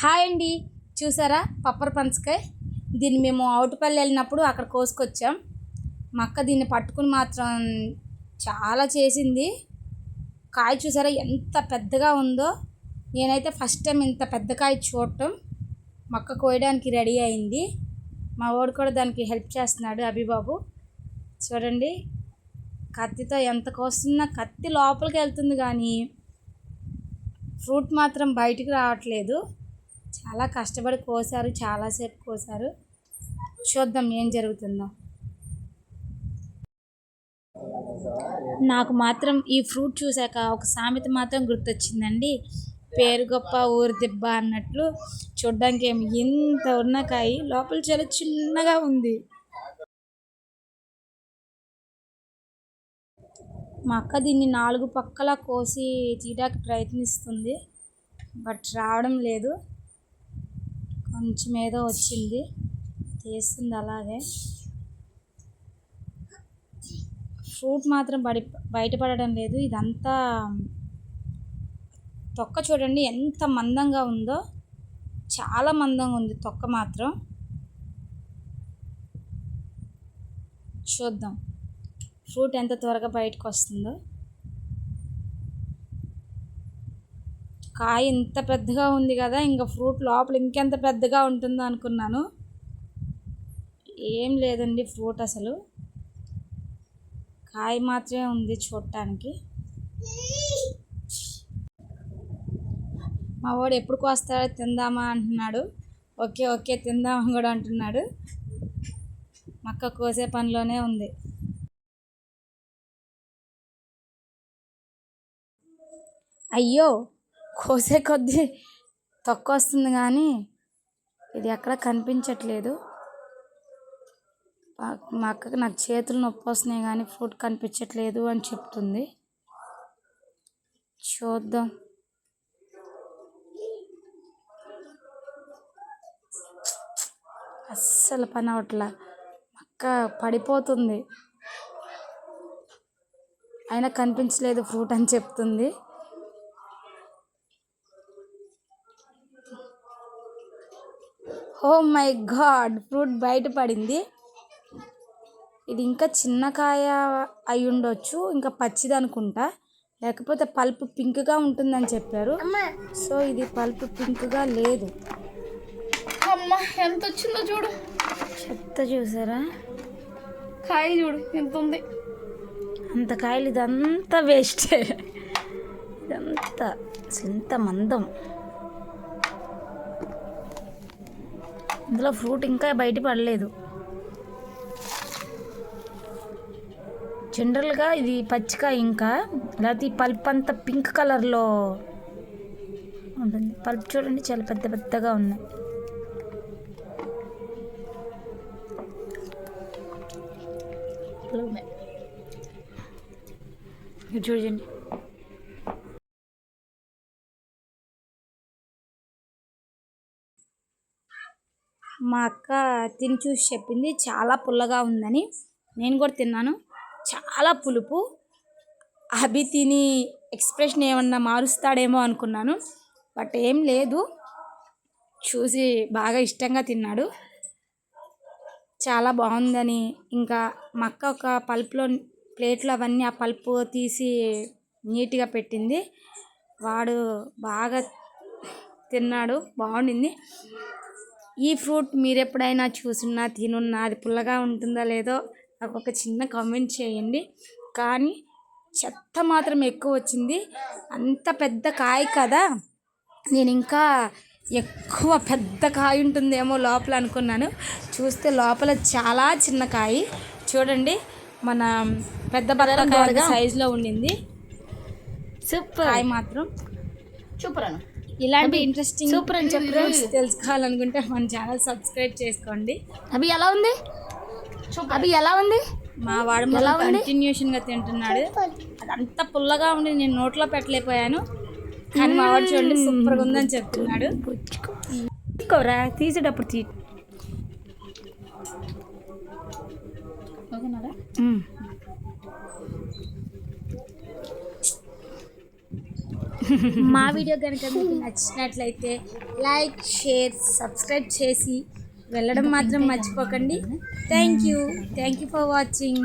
Hi అండి. చూసారా? పప్పర్ పంచకాయ దీన్ని మేము అవుటుపల్లి వెళ్ళినప్పుడు అక్కడ కోసుకొచ్చాం. మా అక్క దీన్ని పట్టుకుని మాత్రం చాలా చేసింది. కాయ చూసారా ఎంత పెద్దగా ఉందో? నేనైతే ఫస్ట్ టైం ఇంత పెద్ద కాయ చూడటం. మక్క కోయడానికి రెడీ అయింది. మా వాడు కూడా దానికి హెల్ప్ చేస్తున్నాడు అభిబాబు. చూడండి. కత్తితో ఎంత కోస్తున్నా కత్తి లోపలికి వెళ్తుంది కానీ ఫ్రూట్ మాత్రం బయటికి రావట్లేదు. చాలా కష్టపడి కోసారు చాలాసేపు కోసారు. చూద్దాం ఏం జరుగుతుందో. నాకు మాత్రం ఈ ఫ్రూట్ చూశాక ఒక సామెత మాత్రం గుర్తొచ్చిందండి. పేరు గొప్ప ఊరు దెబ్బ అన్నట్లు చూడ్డానికి ఏమి ఇంత ఉన్న కాయ లోపల చాలా చిన్నగా ఉంది. మా అక్క దీన్ని నాలుగు పక్కల కోసి తీయడానికి ప్రయత్నిస్తుంది. బట్ రావడం లేదు. కొంచెం ఏదో వచ్చింది. తీస్తుంది అలాగే. ఫ్రూట్ మాత్రం బడి బయటపడడం లేదు. ఇదంతా తొక్క చూడండి ఎంత మందంగా ఉందో. చాలా మందంగా ఉంది తొక్క మాత్రం. చూద్దాం. ఫ్రూట్ ఎంత త్వరగా బయటకు వస్తుందో. కాయ ఇంత పెద్దగా ఉంది కదా ఇంకా ఫ్రూట్ లోపల ఇంకెంత పెద్దగా ఉంటుందో అనుకున్నాను. ఏం లేదండి ఫ్రూట్ అసలు. కాయ మాత్రమే ఉంది చూడటానికి. మా వాడు ఎప్పుడు కోస్తాడో తిందామా అంటున్నాడు. ఓకే ఓకే తిందామని కూడా అంటున్నాడు. మక్క కోసే పనిలోనే ఉంది. అయ్యో! కోసే కొద్దీ తక్కువ వస్తుంది కానీ ఇది ఎక్కడ కనిపించట్లేదు. మా- అక్కకి నాకు చేతులు నొప్పి వస్తున్నాయి కానీ ఫ్రూట్ కనిపించట్లేదు అని చెప్తుంది. చూద్దాం. అస్సలు పని అవట్లా అక్క పడిపోతుంది. అయినా కనిపించలేదు ఫ్రూట్ అని చెప్తుంది. ఓ మై గాడ్ ఫ్రూట్ బయట పడింది ఇది ఇంకా చిన్న కాయ అయి ఉండొచ్చు ఇంకా పచ్చిది అనుకుంటా లేకపోతే పల్ప్ పింక్గా ఉంటుందని చెప్పారు. సో ఇది పల్ప్ పింక్గా లేదు. అమ్మ ఎంత వచ్చిందో చూడు. చెత్త చూసారా? కాయ చూడు ఎంత ఉంది. అంత కాయలు ఇదంతా వేస్టే. ఇదంతా ఇంత మందం. అందులో ఫ్రూట్ ఇంకా బయట పడలేదు. జనరల్గా ఇది పచ్చికాయ ఇంకా లేకపోతే ఈ పల్ప్ అంతా పింక్ కలర్లో ఉంటుంది. పల్ప్ చూడండి చాలా పెద్ద పెద్దగా ఉన్నాయి. చూడండి. మా అక్క తిని చూసి చెప్పింది చాలా పుల్లగా ఉందని. నేను కూడా తిన్నాను. చాలా పులుపు. అభి తిని ఎక్స్ప్రెషన్ ఏమన్నా మారుస్తాడేమో అనుకున్నాను బట్ ఏం లేదు. చూసి బాగా ఇష్టంగా తిన్నాడు. చాలా బాగుందని. ఇంకా మా అక్క ఒక పల్పులో ప్లేట్లు అవన్నీ ఆ పల్పు తీసి నీట్గా పెట్టింది. వాడు బాగా తిన్నాడు బాగుండింది. ఈ ఫ్రూట్ మీరు ఎప్పుడైనా చూసున్నా తినున్నా అది పుల్లగా ఉంటుందా లేదో నాకు ఒక చిన్న కామెంట్ చేయండి. కానీ చెత్త మాత్రం ఎక్కువ వచ్చింది. అంత పెద్ద కాయ కదా. నేను ఇంకా ఎక్కువ పెద్ద కాయ ఉంటుందేమో లోపల అనుకున్నాను. చూస్తే లోపల చాలా చిన్న కాయ. చూడండి మన పెద్ద బత్తాకాయ సైజులో ఉండింది. సూపర్. కాయ మాత్రం సూపర్ అను ఇలాంటి ఇంట్రెస్టింగ్ సూపర్ అని చెప్పు. తెలుసుకోవాలనుకుంటే మన ఛానల్ సబ్స్క్రైబ్ చేసుకోండి. అవి ఎలా ఉంది? అవి ఎలా ఉంది? మా వాడు ఎలా ఉంది? కంటిన్యూషన్గా తింటున్నాడు. అదంతా పుల్లగా ఉండి నేను నోట్లో పెట్టలేకపోయాను. కానీ మా వాడు చూడండి సూపర్గా ఉందని చెప్తున్నాడు. తీసుకోరా తీసేటప్పుడు తీ ఓకేనారా మ్మ్. మా వీడియో కనుక మీకు నచ్చినట్లయితే లైక్ షేర్ సబ్స్క్రైబ్ చేసి వెళ్ళడం మాత్రం మర్చిపోకండి. Thank you. Thank you for watching.